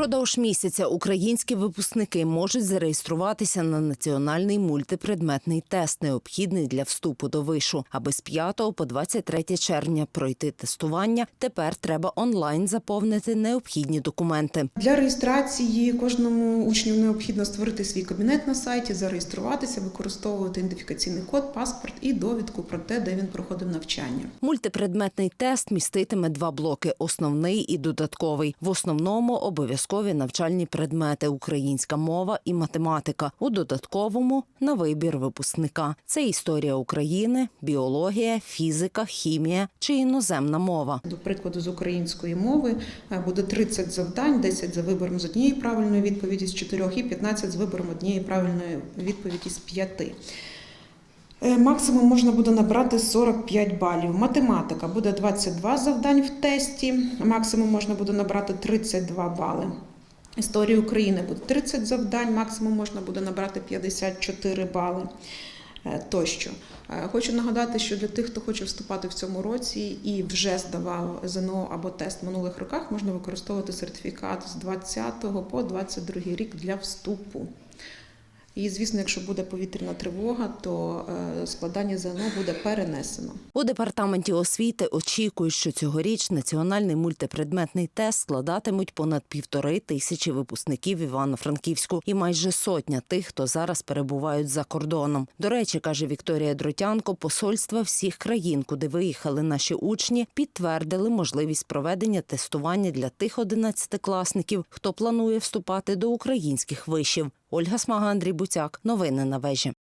Впродовж місяця українські випускники можуть зареєструватися на національний мультипредметний тест, необхідний для вступу до вишу. Аби з 5 по 23 червня пройти тестування, тепер треба онлайн заповнити необхідні документи. Для реєстрації кожному учню необхідно створити свій кабінет на сайті, зареєструватися, використовувати ідентифікаційний код, паспорт і довідку про те, де він проходив навчання. Мультипредметний тест міститиме два блоки: основний і додатковий. В основному обов'язкові навчальні предмети українська мова і математика. У додатковому на вибір випускника. Це історія України, біологія, фізика, хімія чи іноземна мова. До прикладу, з української мови е, буде 30 завдань, 10 за вибором з однієї правильної відповіді з 4 і 15 з вибором однієї правильної відповіді з 5. Е, Максимум можна буде набрати 45 балів. Математика буде 22 завдань в тесті. Максимум можна буде набрати 32 бали. Історія України буде 30 завдань, максимум можна буде набрати 54 бали. Е, Тощо Е, хочу нагадати, що для тих, хто хоче вступати в цьому році і вже здавав ЗНО або тест в минулих роках, можна використовувати сертифікат з 20 по 22 рік для вступу. І звісно, якщо буде повітряна тривога, то е, складання ЗНО буде перенесено. У департаменті освіти очікують, що цьогоріч національний мультипредметний тест складатимуть понад півтори тисячі випускників Івано-Франківську і майже сотня тих, хто зараз перебувають за кордоном. До речі, каже Вікторія Дротянко, посольства всіх країн, куди виїхали наші учні, підтвердили можливість проведення тестування для тих одинадцятикласників, хто планує вступати до українських вишів. Ольга Смага, Андрій Буцяк. Новини на вежі.